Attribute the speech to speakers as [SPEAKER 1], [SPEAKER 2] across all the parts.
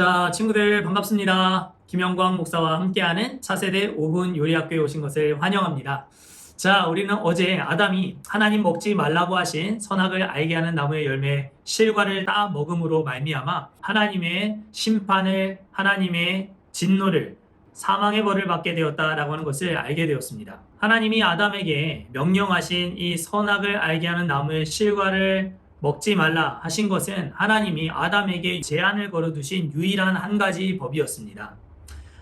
[SPEAKER 1] 자, 친구들 반갑습니다. 김영광 목사와 함께하는 차세대 5분 요리학교에 오신 것을 환영합니다. 자, 우리는 어제 아담이 하나님 먹지 말라고 하신 선악을 알게 하는 나무의 열매 실과를 따 먹음으로 말미암아 하나님의 심판을 하나님의 진노를 사망의 벌을 받게 되었다라고 하는 것을 알게 되었습니다. 하나님이 아담에게 명령하신 이 선악을 알게 하는 나무의 실과를 먹지 말라 하신 것은 하나님이 아담에게 제한을 걸어두신 유일한 한 가지 법이었습니다.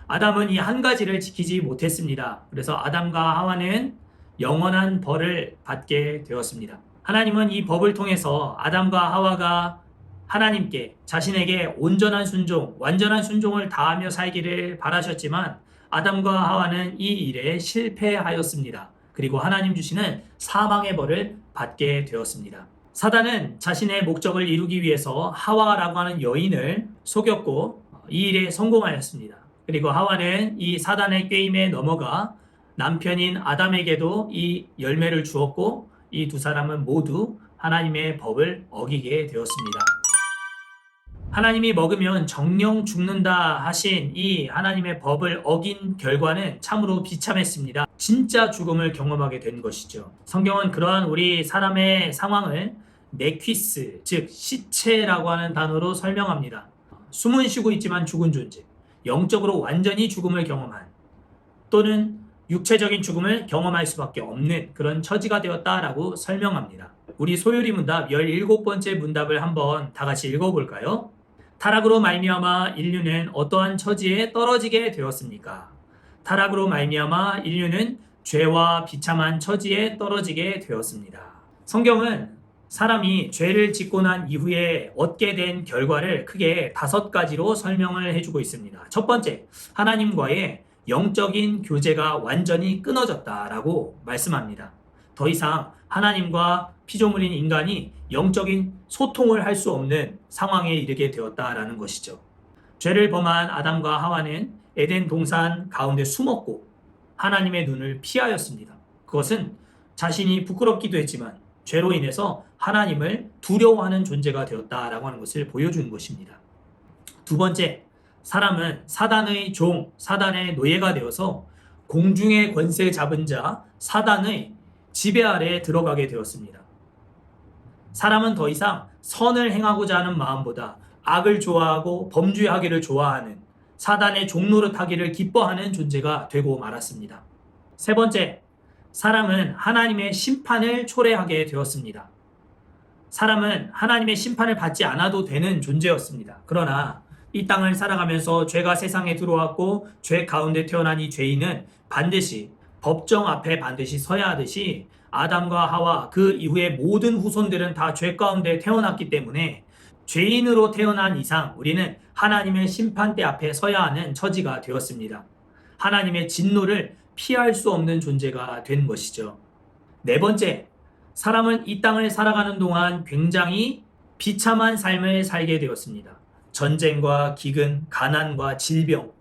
[SPEAKER 1] 아담은 이 한 가지를 지키지 못했습니다. 그래서 아담과 하와는 영원한 벌을 받게 되었습니다. 하나님은 이 법을 통해서 아담과 하와가 하나님께 자신에게 온전한 순종, 완전한 순종을 다하며 살기를 바라셨지만 아담과 하와는 이 일에 실패하였습니다. 그리고 하나님 주시는 사망의 벌을 받게 되었습니다. 사단은 자신의 목적을 이루기 위해서 하와라고 하는 여인을 속였고 이 일에 성공하였습니다. 그리고 하와는 이 사단의 게임에 넘어가 남편인 아담에게도 이 열매를 주었고 이 두 사람은 모두 하나님의 법을 어기게 되었습니다. 하나님이 먹으면 정령 죽는다 하신 이 하나님의 법을 어긴 결과는 참으로 비참했습니다. 진짜 죽음을 경험하게 된 것이죠. 성경은 그러한 우리 사람의 상황을 네퀴스, 즉 시체라고 하는 단어로 설명합니다. 숨은 쉬고 있지만 죽은 존재, 영적으로 완전히 죽음을 경험한 또는 육체적인 죽음을 경험할 수밖에 없는 그런 처지가 되었다라고 설명합니다. 우리 소요리 문답 17번째 문답을 한번 다 같이 읽어볼까요? 타락으로 말미암아 인류는 어떠한 처지에 떨어지게 되었습니까? 타락으로 말미암아 인류는 죄와 비참한 처지에 떨어지게 되었습니다. 성경은 사람이 죄를 짓고 난 이후에 얻게 된 결과를 크게 다섯 가지로 설명을 해주고 있습니다. 첫 번째, 하나님과의 영적인 교제가 완전히 끊어졌다라고 말씀합니다. 더 이상 하나님과 피조물인 인간이 영적인 소통을 할 수 없는 상황에 이르게 되었다라는 것이죠. 죄를 범한 아담과 하와는 에덴 동산 가운데 숨었고 하나님의 눈을 피하였습니다. 그것은 자신이 부끄럽기도 했지만 죄로 인해서 하나님을 두려워하는 존재가 되었다라고 하는 것을 보여주는 것입니다. 두 번째, 사람은 사단의 종, 사단의 노예가 되어서 공중의 권세 잡은 자, 사단의 지배 아래에 들어가게 되었습니다. 사람은 더 이상 선을 행하고자 하는 마음보다 악을 좋아하고 범죄하기를 좋아하는 사단의 종노릇 하기를 기뻐하는 존재가 되고 말았습니다. 세 번째, 사람은 하나님의 심판을 초래하게 되었습니다. 사람은 하나님의 심판을 받지 않아도 되는 존재였습니다. 그러나 이 땅을 살아가면서 죄가 세상에 들어왔고 죄 가운데 태어난 이 죄인은 반드시 법정 앞에 반드시 서야 하듯이 아담과 하와 그 이후의 모든 후손들은 다 죄 가운데 태어났기 때문에 죄인으로 태어난 이상 우리는 하나님의 심판대 앞에 서야 하는 처지가 되었습니다. 하나님의 진노를 피할 수 없는 존재가 된 것이죠. 네 번째, 사람은 이 땅을 살아가는 동안 굉장히 비참한 삶을 살게 되었습니다. 전쟁과 기근, 가난과 질병,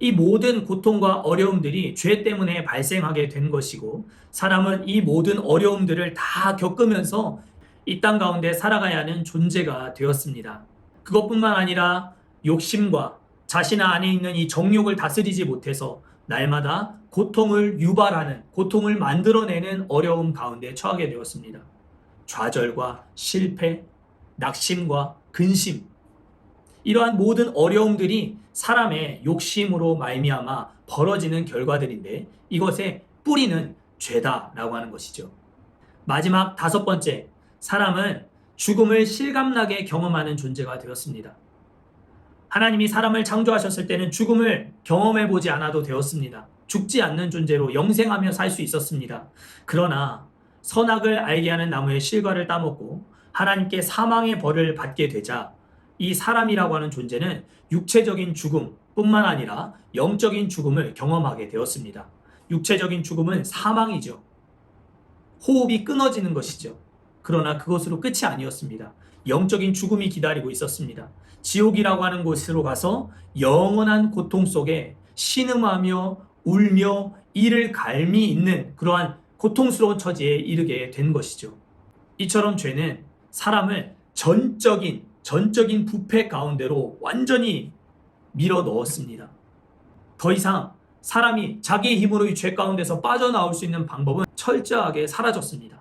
[SPEAKER 1] 이 모든 고통과 어려움들이 죄 때문에 발생하게 된 것이고, 사람은 이 모든 어려움들을 다 겪으면서 이 땅 가운데 살아가야 하는 존재가 되었습니다. 그것뿐만 아니라 욕심과 자신 안에 있는 이 정욕을 다스리지 못해서 날마다 고통을 유발하는, 고통을 만들어내는 어려움 가운데 처하게 되었습니다. 좌절과 실패, 낙심과 근심, 이러한 모든 어려움들이 사람의 욕심으로 말미암아 벌어지는 결과들인데 이것의 뿌리는 죄다라고 하는 것이죠. 마지막 다섯 번째, 사람은 죽음을 실감나게 경험하는 존재가 되었습니다. 하나님이 사람을 창조하셨을 때는 죽음을 경험해 보지 않아도 되었습니다. 죽지 않는 존재로 영생하며 살 수 있었습니다. 그러나 선악을 알게 하는 나무의 실과를 따먹고 하나님께 사망의 벌을 받게 되자 이 사람이라고 하는 존재는 육체적인 죽음 뿐만 아니라 영적인 죽음을 경험하게 되었습니다. 육체적인 죽음은 사망이죠. 호흡이 끊어지는 것이죠. 그러나 그것으로 끝이 아니었습니다. 영적인 죽음이 기다리고 있었습니다. 지옥이라고 하는 곳으로 가서 영원한 고통 속에 신음하며 울며 이를 갈미 있는 그러한 고통스러운 처지에 이르게 된 것이죠. 이처럼 죄는 사람을 전적인 전적인 부패 가운데로 완전히 밀어 넣었습니다. 더 이상 사람이 자기의 힘으로 이 죄 가운데서 빠져나올 수 있는 방법은 철저하게 사라졌습니다.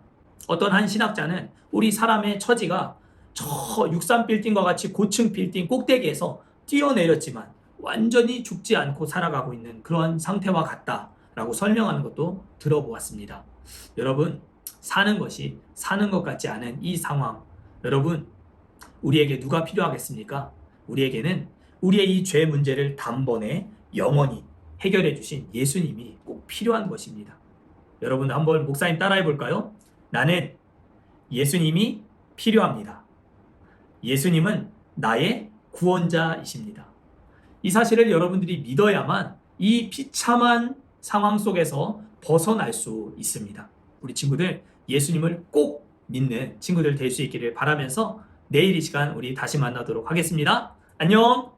[SPEAKER 1] 어떤 한 신학자는 우리 사람의 처지가 저 63 빌딩과 같이 고층 빌딩 꼭대기에서 뛰어내렸지만 완전히 죽지 않고 살아가고 있는 그러한 상태와 같다라고 설명하는 것도 들어보았습니다. 여러분, 사는 것이 사는 것 같지 않은 이 상황, 여러분, 우리에게 누가 필요하겠습니까? 우리에게는 우리의 이 죄 문제를 단번에 영원히 해결해 주신 예수님이 꼭 필요한 것입니다. 여러분 한번 목사님 따라해 볼까요? 나는 예수님이 필요합니다. 예수님은 나의 구원자이십니다. 이 사실을 여러분들이 믿어야만 이 비참한 상황 속에서 벗어날 수 있습니다. 우리 친구들 예수님을 꼭 믿는 친구들 될 수 있기를 바라면서 내일 이 시간 우리 다시 만나도록 하겠습니다. 안녕!